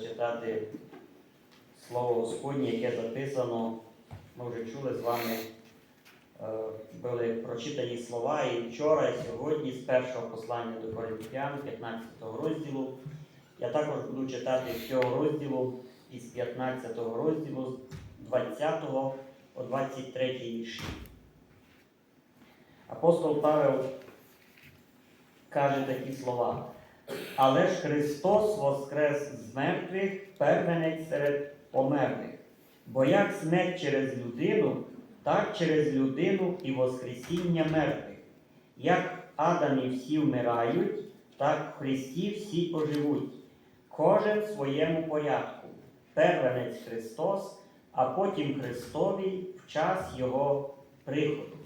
зачитати слово Господнє, яке записано. Ми вже чули з вами, е, були прочитані слова і вчора, і сьогодні з першого послання до Коринфян, 15 розділу. Я також буду читати з цього розділу із 15 розділу, з 20 по 23 вірші. Апостол Павел каже такі слова. Але ж Христос воскрес з мертвих, первенець серед померлих. Бо як смерть через людину, так через людину і воскресіння мертвих. Як Адамі всі вмирають, так в Христі всі поживуть. Кожен в своєму порядку. Первенець Христос, а потім Христові в час Його приходу.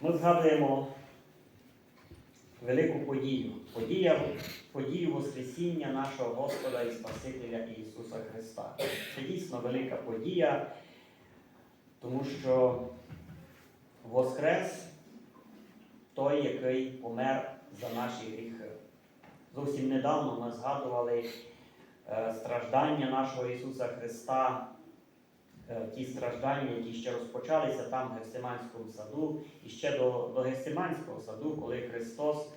Ми згадуємо велику подію. Подія, подію Воскресіння нашого Господа і Спасителя Ісуса Христа. Це дійсно велика подія, тому що Воскрес той, який помер за наші гріхи. Зовсім недавно ми згадували е, страждання нашого Ісуса Христа, е, ті страждання, які ще розпочалися там в Гефсиманському саду, і ще до, до Гефсиманського саду, коли Христос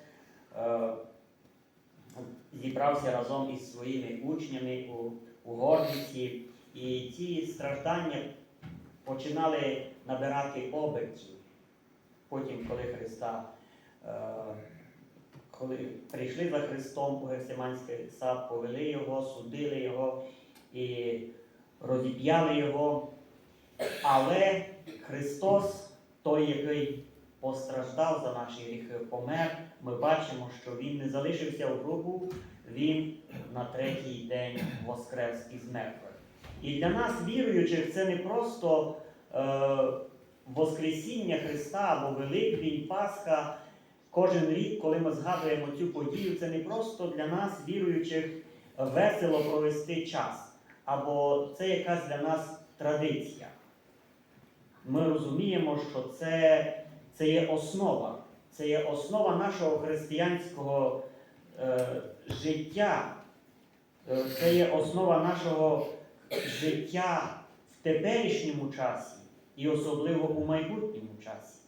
зібрався разом із своїми учнями у, у горниці, і ці страждання починали набирати обертів. Потім, коли Христа, е, коли прийшли за Христом у Гефсиманський сад, повели його, судили його і розіп'яли його. Але Христос, той, який постраждав за наші гріхи, помер, ми бачимо, що Він не залишився в гробу, Він на третій день воскрес із мертвих. І для нас, віруючих, це не просто е, Воскресіння Христа або Великдень, Пасха. Кожен рік, коли ми згадуємо цю подію, це не просто для нас, віруючих, весело провести час, або це якась для нас традиція. Ми розуміємо, що це, це є основа, це є основа нашого християнського е, життя, Е, це є основа нашого життя в теперішньому часі і особливо у майбутньому часі.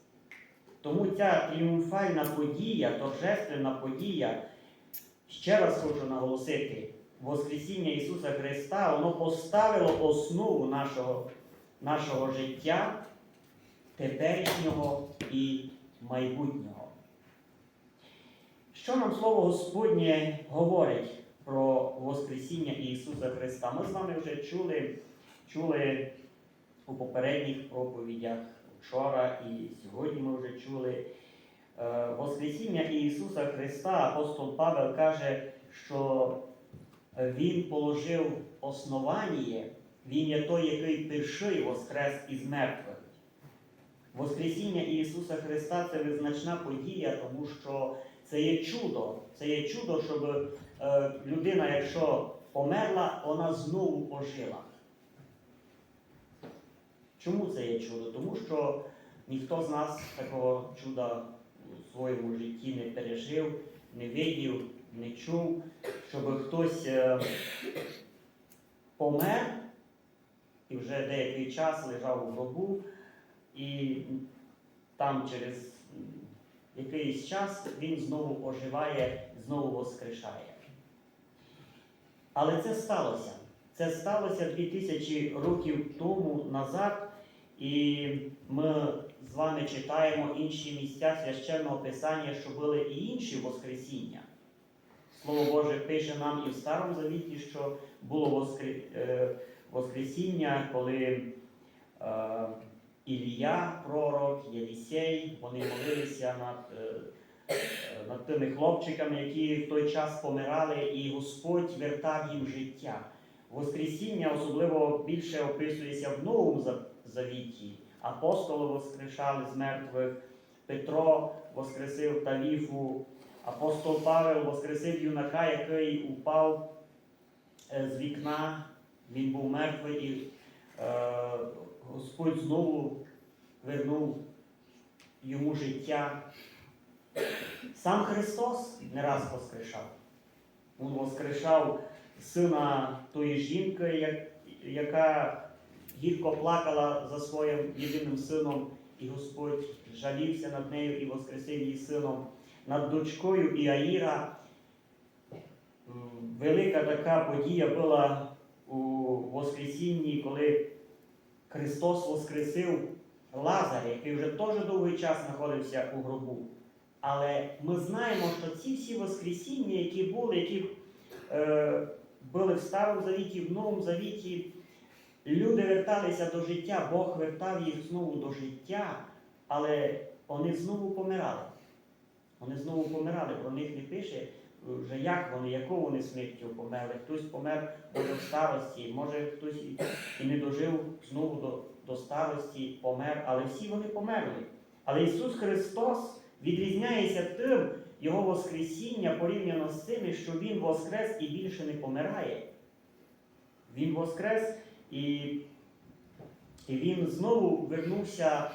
Тому ця тріумфальна подія, торжественна подія, ще раз хочу наголосити, Воскресіння Ісуса Христа, воно поставило основу нашого, нашого життя теперішнього і майбутнього. Що нам Слово Господнє говорить про Воскресіння Ісуса Христа? Ми з вами вже чули, чули у попередніх проповідях вчора і сьогодні ми вже чули. Е, Воскресіння Ісуса Христа, апостол Павел каже, що Він положив основання, Він є той, який перший воскрес із мертвих. Воскресіння Ісуса Христа це визначна подія, тому що це є чудо. Це є чудо, щоб е, людина, якщо померла, вона знову ожила. Чому це є чудо? Тому що ніхто з нас такого чуда у своєму житті не пережив, не видів, не чув, щоб хтось е, помер і вже деякий час лежав у гробу, і там через якийсь час він знову оживає, знову воскрешає. Але це сталося. Це сталося 2000 років тому назад, і ми з вами читаємо інші місця священного писання, що були і інші Воскресіння. Слово Боже пише нам і в Старому Завіті, що було воскр... е, Воскресіння, коли е, Ілія, пророк, Єлісей, вони молилися над, е, е, над тими хлопчиками, які в той час помирали, і Господь вертав їм життя. Воскресіння особливо більше описується в Новому Завіті. Апостоли воскрешали з мертвих, Петро воскресив Таліфу, апостол Павел воскресив юнака, який упав е, з вікна, він був мертвий, і Господь знову вернув йому життя. Сам Христос не раз воскрешав. Він воскрешав сина тої жінки, яка гірко плакала за своїм єдиним сином, і Господь жалівся над нею і воскресив її сином, над дочкою Іаїра. Велика така подія була у Воскресінні, коли Христос воскресив Лазаря, який вже теж довгий час знаходився у гробу. Але ми знаємо, що ці всі Воскресіння, які були, які е, були в Старому Завіті, в Новому Завіті, люди верталися до життя, Бог вертав їх знову до життя, але вони знову помирали. Вони знову помирали, про них не пише вже як вони, якою вони смертю померли. Хтось помер в старості, може хтось і, і не дожив знову до, до старості, помер, але всі вони померли. Але Ісус Христос відрізняється тим, Його Воскресіння порівняно з тими, що Він воскрес і більше не помирає. Він воскрес і, і Він знову вернувся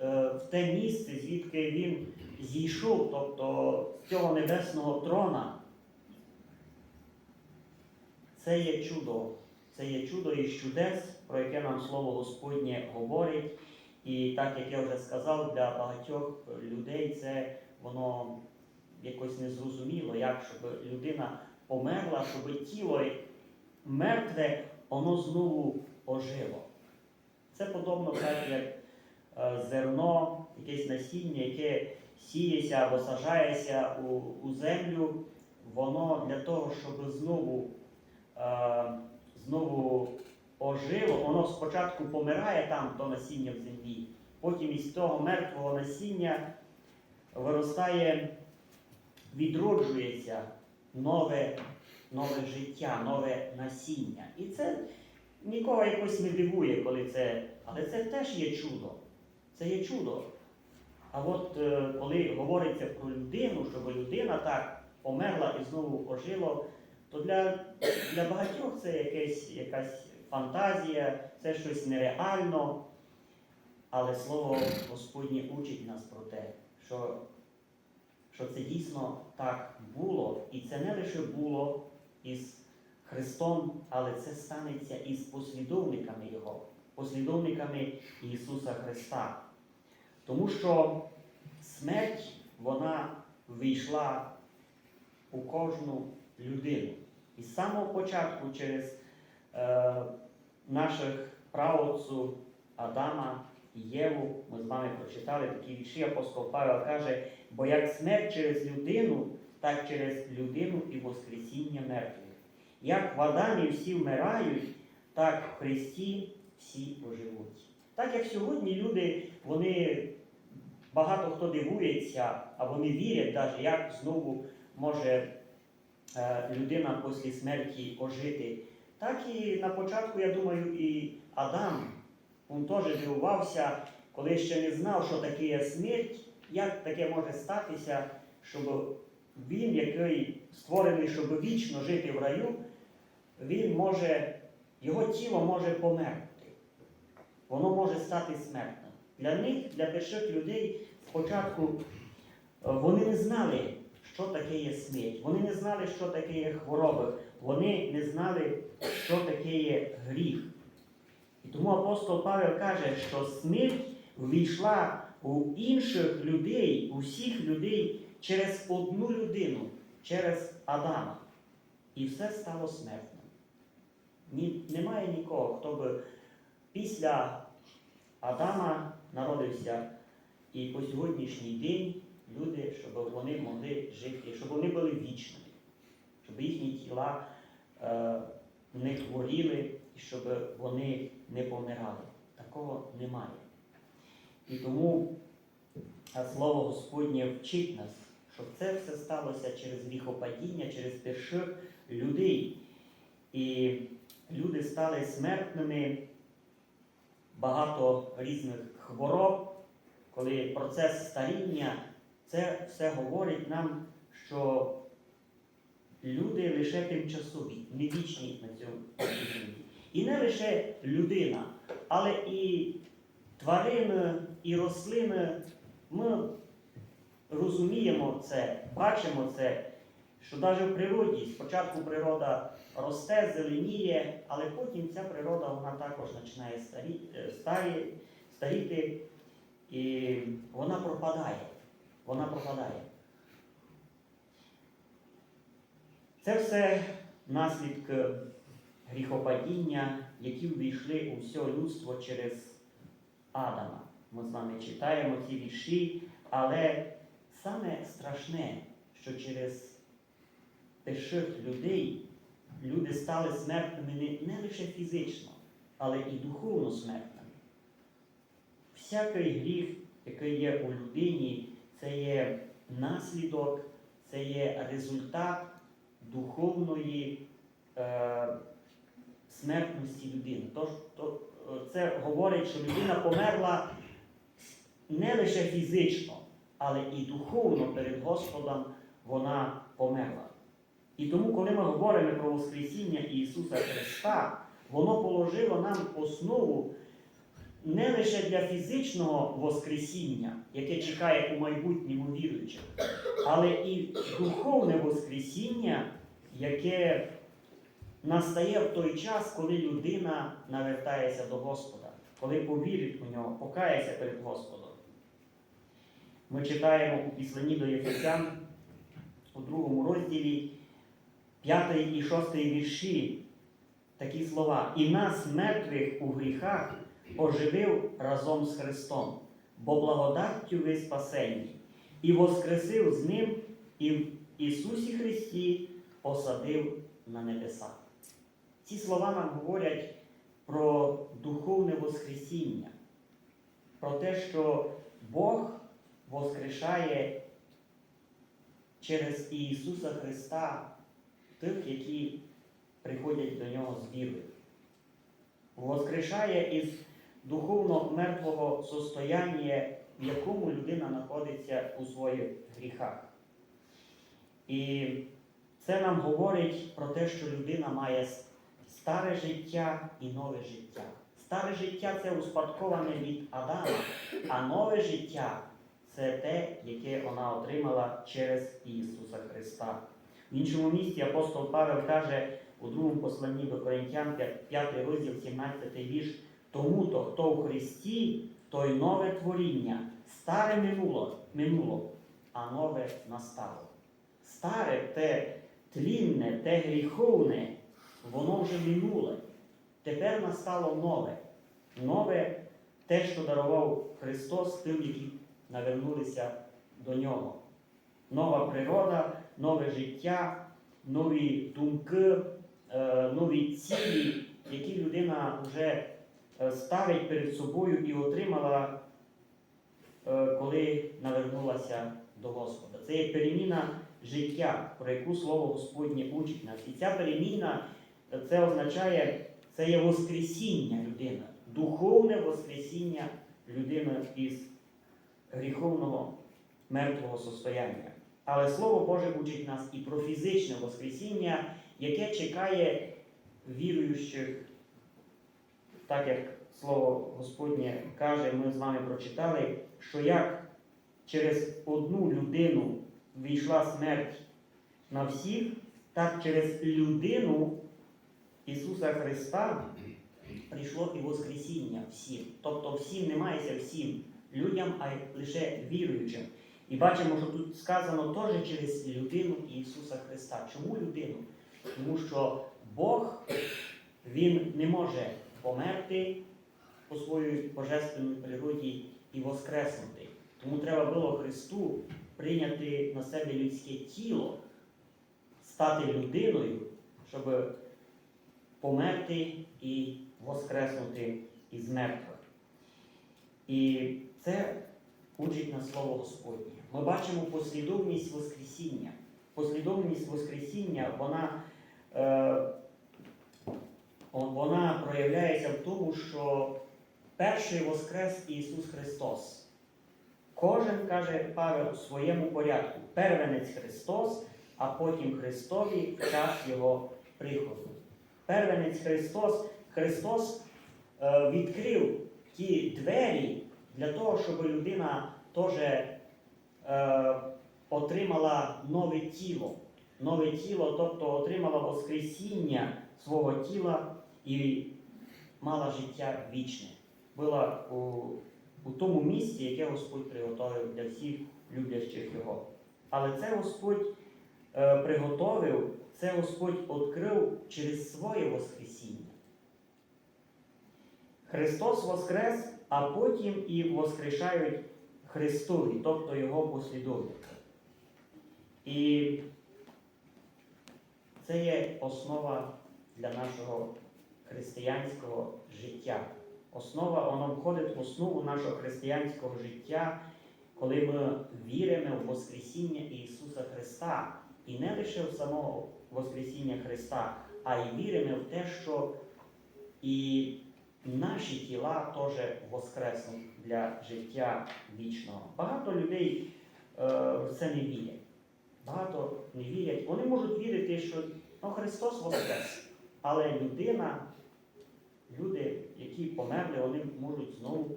е, в те місце, звідки Він зійшов, тобто з цього небесного трона. Це є чудо. Це є чудо із чудес, про яке нам Слово Господнє говорить. І так як я вже сказав, для багатьох людей це воно якось незрозуміло, як щоб людина померла, щоб тіло мертве, воно знову ожило. Це подобно так, як е, зерно, якесь насіння, яке сіється або сажається у, у землю, воно для того, щоб знову, знову ожило, воно спочатку помирає там, то насіння в землі, потім із того мертвого насіння виростає, відроджується нове, нове життя, нове насіння. І це нікого якось не дивує, коли це. Але це теж є чудо. Це є чудо. А от е, коли говориться про людину, щоб людина так померла і знову ожило, то для, для багатьох це якась, якась фантазія, це щось нереально. Але слово Господнє учить нас про те, що, що це дійсно так було. І це не лише було із Христом, але це станеться із послідовниками Його, послідовниками Ісуса Христа. Тому що смерть вона війшла у кожну людину. І з самого початку через е, наших праотців Адама і Єву, ми з вами прочитали такі вірші, апостол Павел каже, бо як смерть через людину, так через людину і Воскресіння мертвих. Як в Адамі всі вмирають, так в Христі всі оживуть. Так як сьогодні люди, вони багато хто дивується, а вони вірять, навіть, як знову може людина після смерті ожити. Так і на початку, я думаю, і Адам він теж дивувався, коли ще не знав, що таке є смерть, як таке може статися, щоб він, який створений, щоб вічно жити в раю, він може, його тіло може померти. Воно може стати смертним. Для них, для перших людей, спочатку е, вони не знали, що таке є смерть. Вони не знали, що таке є хвороби. Вони не знали, що таке є гріх. І тому апостол Павел каже, що смерть ввійшла у інших людей, у всіх людей через одну людину, через Адама. І все стало смертним. Ні, немає нікого, хто би після Адама народився і по сьогоднішній день люди, щоб вони могли жити, щоб вони були вічними, щоб їхні тіла е, не хворіли і щоб вони не помирали. Такого немає. І тому е, слово Господнє вчить нас, що це все сталося через гріхопадіння, через перших людей. І люди стали смертними, багато різних хвороб, коли процес старіння, це все говорить нам, що люди лише тимчасові, не вічні на цьому землі. І не лише людина, але і тварини, і рослини. Ми розуміємо це, бачимо це, що навіть в природі спочатку природа росте, зеленіє, але потім ця природа вона також починає старі, е, старі, старіти і вона пропадає. Вона пропадає. Це все наслідки гріхопадіння, які увійшли у все людство через Адама. Ми з вами читаємо ці вірші, але саме страшне, що через тиших людей люди стали смертними не лише фізично, але і духовно смертними. Всякий гріх, який є у людині, це є наслідок, це є результат духовної е, смертності людини. Тож, то, це говорить, що людина померла не лише фізично, але і духовно перед Господом вона померла. І тому, коли ми говоримо про Воскресіння Ісуса Христа, воно положило нам основу не лише для фізичного Воскресіння, яке чекає у майбутньому віруючих, але і духовне Воскресіння, яке настає в той час, коли людина навертається до Господа, коли повірить у нього, покається перед Господом. Ми читаємо у післанні до Єфесян у другому розділі 5 і 6 вірші такі слова. І нас, мертвих у гріхах, оживив разом з Христом, бо благодаттю ви спасені, і воскресив з Ним, і в Ісусі Христі посадив на небеса. Ці слова нам говорять про духовне Воскресіння, про те, що Бог воскрешає через Ісуса Христа тих, які приходять до Нього з вірою. Воскрешає із духовно мертвого состояння, в якому людина знаходиться у своїх гріхах. І це нам говорить про те, що людина має старе життя і нове життя. Старе життя це успадковане від Адама, а нове життя це те, яке вона отримала через Ісуса Христа. В іншому місці апостол Павел каже у другому посланні до Коринтян, 5 розділ, 17 вірш, тому то, хто у Христі, той нове творіння, старе минуло, минуло, а нове настало. Старе те тлінне, те гріховне, воно вже минуле. Тепер настало нове. Нове те, що дарував Христос тим, які навернулися до нього. Нова природа, нове життя, нові думки, е, нові цілі, які людина вже ставить перед собою і отримала, е, коли навернулася до Господа. Це є переміна життя, про яку Слово Господнє учить нас. І ця переміна це означає, це є Воскресіння людини, духовне Воскресіння людини із гріховного мертвого состояння. Але Слово Боже учить нас і про фізичне Воскресіння, яке чекає віруючих, так як Слово Господнє каже, ми з вами прочитали, що як через одну людину війшла смерть на всіх, так через людину Ісуса Христа прийшло і Воскресіння всім. Тобто всім не всім людям, а лише віруючим. І бачимо, що тут сказано теж через людину Ісуса Христа. Чому людину? Тому що Бог Він не може померти по своїй божественній природі і воскреснути. Тому треба було Христу прийняти на себе людське тіло, стати людиною, щоб померти і воскреснути із мертвих. І це учить на слово Господнє. Ми бачимо послідовність Воскресіння. Послідовність Воскресіння, вона, е, вона проявляється в тому, що перший Воскрес Ісус Христос. Кожен каже Павел у своєму порядку. Первенець Христос, а потім Христові в час Його приходу. Первенець Христос, Христос е, відкрив ті двері для того, щоб людина теж е, отримала нове тіло, нове тіло, тобто отримала Воскресіння свого тіла і мала життя вічне. Була у, у тому місці, яке Господь приготовив для всіх люблячих Його. Але це Господь е, приготовив, це Господь відкрив через своє Воскресіння. Христос воскрес, а потім і воскрешають Христові, тобто Його послідовники. І це є основа для нашого християнського життя. Основа, воно входить в основу нашого християнського життя, коли ми віримо в Воскресіння Ісуса Христа. І не лише в самого Воскресіння Христа, а й віримо в те, що і наші тіла теж воскреснуть для життя вічного. Багато людей е, в це не вірять. Багато не вірять. Вони можуть вірити, що ну, Христос воскрес. Але людина, люди, які померли, вони можуть знову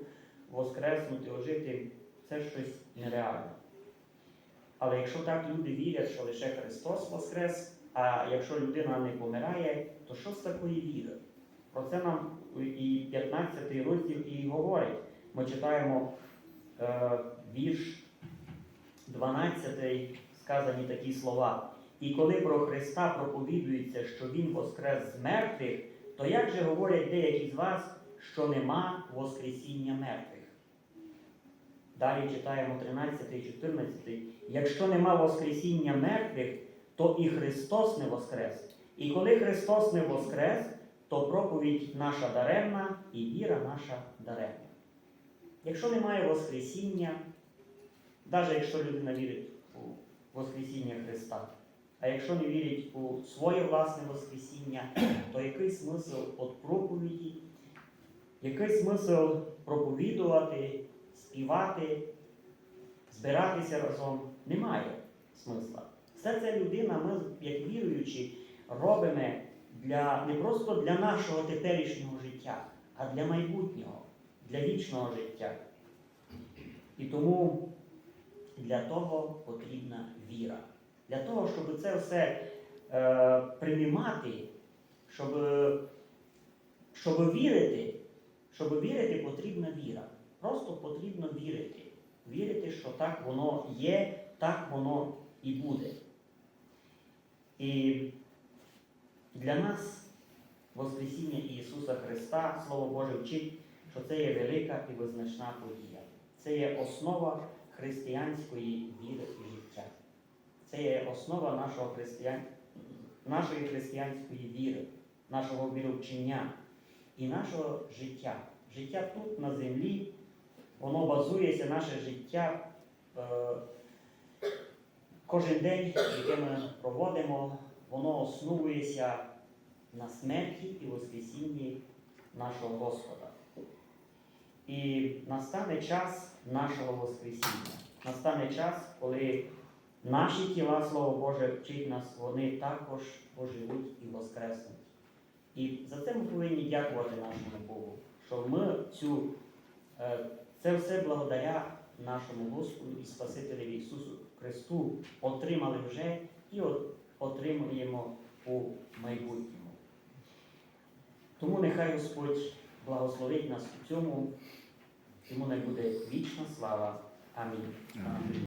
воскреснути, ожити. Це щось нереальне. Але якщо так люди вірять, що лише Христос воскрес, а якщо людина не помирає, то що з такої віри? Про це нам і 15 розділ і говорить. Ми читаємо е, вірш 12, сказані такі слова. І коли про Христа проповідується, що Він воскрес з мертвих, то як же говорять деякі з вас, що нема Воскресіння мертвих? Далі читаємо 13 і 14. Якщо нема Воскресіння мертвих, то і Христос не воскрес. І коли Христос не воскрес, то проповідь наша даремна і віра наша даремна. Якщо немає Воскресіння, навіть якщо людина вірить у Воскресіння Христа, а якщо не вірить у своє власне Воскресіння, то який смисл від проповіді, який смисл проповідувати, співати, збиратися разом? Немає смисла. Все це людина, ми, як віруючі, робимо для, не просто для нашого теперішнього життя, а для майбутнього, для вічного життя. І тому для того потрібна віра. Для того, щоб це все е, приймати, щоб, щоб вірити, щоб вірити, потрібна віра. Просто потрібно вірити. Вірити, що так воно є, так воно і буде. І для нас Воскресіння Ісуса Христа, Слово Боже вчить, що це є велика і визначна подія. Це є основа християнської віри і життя. Це є основа нашого християн... нашої християнської віри, нашого віровчення і нашого життя. Життя тут, на землі, воно базується, наше життя. Е... Кожен день, який ми проводимо, воно основується на смерті і Воскресінні нашого Господа. І настане час нашого Воскресіння. Настане час, коли наші тіла, Слово Боже, вчить нас, вони також оживуть і воскреснуть. І за це ми повинні дякувати нашому Богу, що ми цю, е, це все благодаря нашому Господу і Спасителеві Ісусу Христу отримали вже і отримуємо у майбутньому. Тому нехай Господь благословить нас у цьому, йому не буде вічна слава. Амінь.